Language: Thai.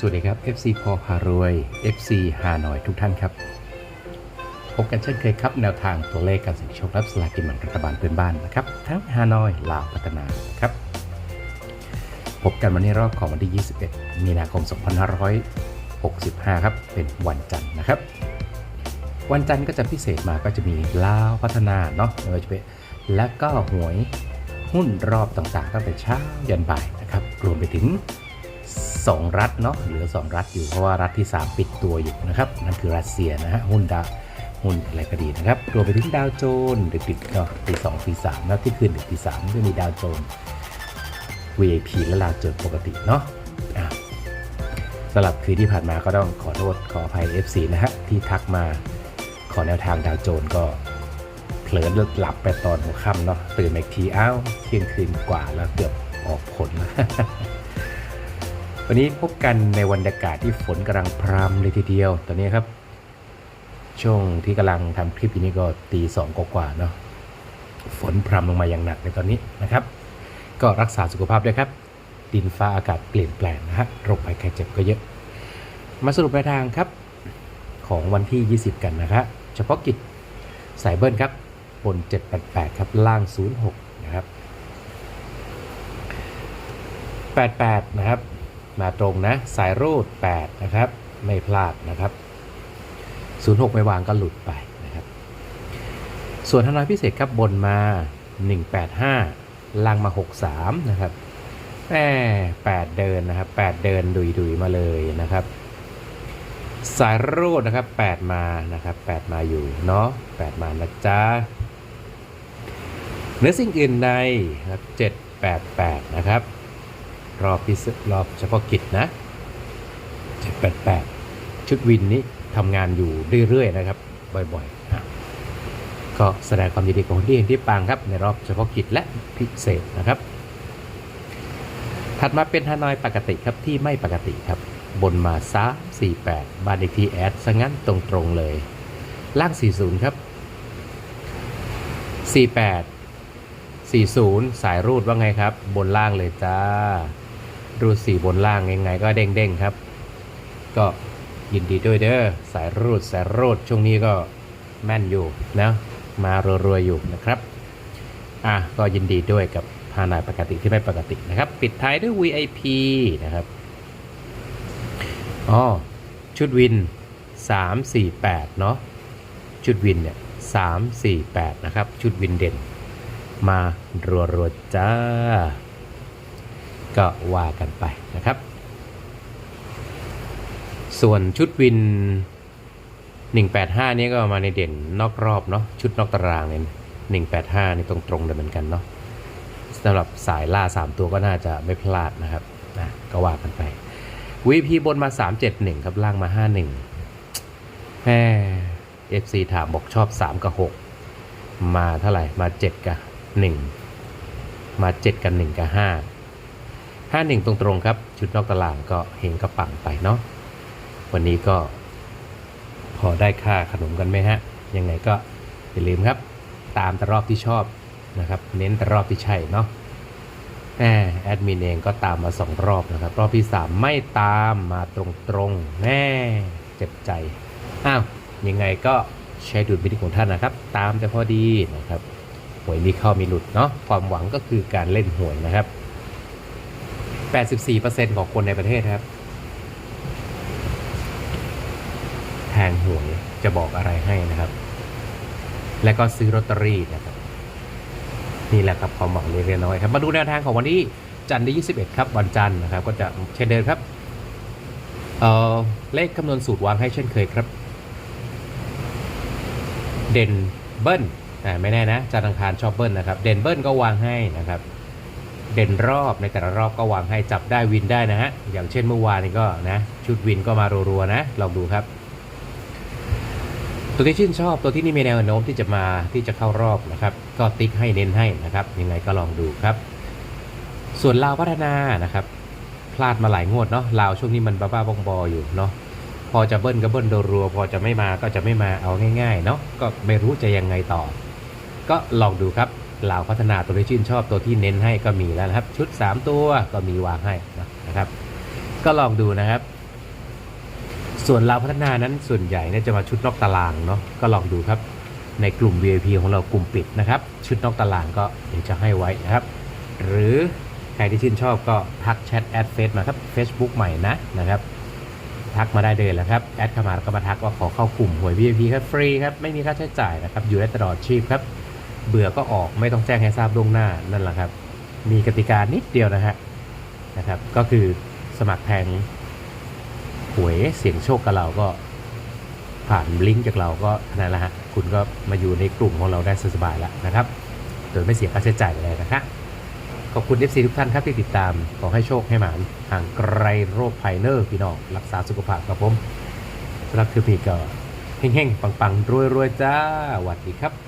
สวัสดีครับ FC พอพารวย FC ฮานอยทุกท่านครับ พบกันเช่นเคยครับ แนวทางตัวเลขการเสี่ยงโชครับสลากกินแบ่งรัฐบาลเพื่อนบ้านนะครับ ทั้งฮานอยลาวพัฒนาครับ พบกันวันนี้รอบของวันที่ 21 มีนาคม 2565 ครับ เป็นวันจันทร์นะครับ วันจันทร์ก็จะพิเศษมาก็จะมีลาวพัฒนาเนาะไม่ว่าจะเป็นและก็หวยหุ้นรอบต่างๆตั้งแต่เช้ายันบ่ายนะครับ รวมไปถึง 2 รัฐเนาะเหลือ 2 รัฐอยู่เพราะว่ารัฐที่ 3 ปิดตัวอยู่นะครับ นั่นคือรัสเซียนะฮะหุ้นดาวหุ้นอะไรก็ดีนะครับรวมไปถึงดาวโจนส์ดึกๆก็ตีสองตีสามแล้วที่คืนดึกตีสามก็มีดาวโจนส์ VIP และดาวโจนส์ปกติเนาะะสำหรับคืนที่ผ่านมาก็ต้องขอโทษขออภัย FC นะฮะที่ทักมาขอแนวทางดาวโจนส์ก็เผลอหลับไปตอนหัวค่ำเนาะตื่นมาอีกทีอ้าวเที่ยงคืนกว่าแล้วเกือบออกผล วันนี้พบกันในวันอากาศที่ฝนกำลังพรำเลยทีเดียว ตอนนี้ครับ ช่วงที่กำลังทำคลิปอยู่นี้ก็ตีสองกว่าๆเนาะฝนพรำลงมาอย่างหนักในตอนนี้นะครับ ก็รักษาสุขภาพด้วยครับ ดินฟ้าอากาศเปลี่ยนแปลงนะฮะโรคภัยไข้เจ็บก็เยอะ มาสรุปปลายทางครับ ของวันที่ 20 กันนะครับเฉพาะกิจสายเบิ้ลครับบน 788 ครับล่าง 06 นะครับ 88 นะครับ มาตรงนะ สายรูด8นะครับ ไม่พลาดนะครับ 06 ไม่วางก็หลุดไปนะครับ ส่วนทนายพิเศษครับบนมา 185 ล่างมา 63 นะครับแหม8เดินนะครับ 8 เดินดุยดุยมาเลยนะครับ สายรูดนะครับ 8 มานะครับ 8 มาอยู่เนาะ8 มานะจ๊ะเนื้อสิ่งอื่นใดนะครับ788 นะครับ รอบพิเศษรอบเฉพาะกิจนะ 788 ชุดวินนี้ทำงานอยู่เรื่อยๆนะครับ บ่อยๆ ก็แสดงความยินดีกับคนที่เห็นที่ปังครับ ในรอบเฉพาะกิจและพิเศษนะครับ ถัดมาเป็นฮานอยปกติครับที่ไม่ปกติครับ บนมาซา48บ้านเลขที่แอดซะงั้นตรงๆเลย ล่าง 40 ครับ 48 40 สายรูดว่าไงครับ บนล่างเลยจ้า รูด4บนล่างยังไงก็เด้งๆครับ ก็ยินดีด้วยเด้อสายรูดสายรูดช่วงนี้ก็แม่นอยู่นะมารัวๆอยู่นะครับอะก็ยินดีด้วยกับพานายปกติที่ไม่ปกตินะครับ ปิดท้ายด้วย VIP นะครับอ๋อชุดวิน 348 เนาะชุดวินเนี่ย348 นะครับ ชุดวินเด่น มารัวๆจ้า ก็ว่ากันไปนะครับ ส่วนชุดวิน 185 นี้ก็มาในเด่นนอกรอบเนาะชุดนอกตารางเนี่ย185 นี่ตรงๆเลยเหมือนกันเนาะสำหรับสายล่า 3 ตัวก็น่าจะไม่พลาดนะครับนะก็ว่ากันไป VP บนมา 371 ครับล่างมา 51แหม FC ถามบอกชอบ 3 กับ 6 มาเท่าไหร่ มา 7 กับ 1 มา 7 กับ 1 กับ 5 51 ตรงๆครับ ชุดนอกตารางก็เฮงกระปังไปเนาะวันนี้ก็ พอได้ค่าขนมกันไหมฮะ ยังไงก็อย่าลืมครับ ตามแต่รอบที่ชอบนะครับ เน้นแต่รอบที่ใช่เนาะแหมแอดมินเองก็ตามมาสองรอบนะครับ รอบที่3ไม่ตามมาตรงๆแม่เจ็บใจ อ้าวยังไงก็ใช้ดุลพินิจของท่านนะครับ ตามแต่พอดีนะครับหวยมีเข้ามีหลุดเนาะความหวังก็คือการเล่นหวยนะครับ 84%ของคนในประเทศครับแทงหวยจะบอกอะไรให้นะครับ และก็ซื้อลอตเตอรี่นะครับ นี่แหละครับความหวังเล็กๆน้อยครับ มาดูแนวทางของวันที่จันทร์ที่ 21 ครับ วันจันทร์นะครับ ก็จะเช่นเดิมครับเอ่อเลขคำนวณสูตรวางให้เช่นเคยครับ เด่นเบิ้ลไม่แน่นะจันทร์อังคารชอบเบิ้ลนะครับ เด่นเบิ้ลก็วางให้นะครับ เด่นรอบในแต่ละรอบก็วางให้จับได้วินได้นะฮะ อย่างเช่นเมื่อวานนี้ก็นะชุดวินก็มารัวๆนะ ลองดูครับ ตัวที่ชื่นชอบตัวที่นี่มีแนวโน้มที่จะมาที่จะเข้ารอบนะครับ ก็ติ๊กให้เน้นให้นะครับ ยังไงก็ลองดูครับ ส่วนลาวพัฒนานะครับ พลาดมาหลายงวดเนาะลาวช่วงนี้มันบ้าๆบอๆอยู่เนาะพอจะเบิ้ลก็เบิ้ลโดรัว พอจะไม่มาก็จะไม่มาเอาง่ายๆเนาะก็ไม่รู้จะยังไงต่อ ก็ลองดูครับ ลาพัฒนาตัวที่ชื่นชอบตัวที่เน้นให้ก็มีแล้วนะครับ ชุด 3 ตัวก็มีวางให้นะครับ ก็ลองดูนะครับ ส่วนเราพัฒนานั้นส่วนใหญ่เนี่ยจะมาชุดนอกตารางเนาะก็ลองดูครับในกลุ่ม VIP ของเรากลุ่มปิดนะครับ ชุดนอกตารางก็เดี๋ยวจะให้ไว้นะครับ หรือใครที่ชื่นชอบก็ทักแชทแอดเฟซมาครับ Facebook ใหม่นะนะครับทักมาได้เลยแหละครับ แอดเข้ามาแล้วก็มาทักว่าขอเข้ากลุ่มหวย VIP ครับฟรีครับ ไม่มีค่าใช้จ่ายนะครับ อยู่ได้ตลอดชีพครับ เบื่อก็ออกไม่ต้องแจ้งให้ทราบล่วงหน้านั่นแหละครับ มีกติกานิดเดียวนะฮะนะครับ ก็คือสมัครแทงหวยเสียงโชคกับเราก็ผ่านลิงก์จากเราก็ท่านั้นแหละฮะคุณก็มาอยู่ในกลุ่มของเราได้สบายแล้วนะครับ โดยไม่เสียค่าใช้จ่ายอะไรนะครับขอบคุณ FC ทุกท่านครับที่ติดตาม ขอให้โชคให้หมานห่างไกลโรคภัยเนอร์พี่น้อง รักษาสุขภาพครับผมสำหรับคือพี่ก็เฮงๆ ปังๆ รวยๆ จ้าหวัดดีครับ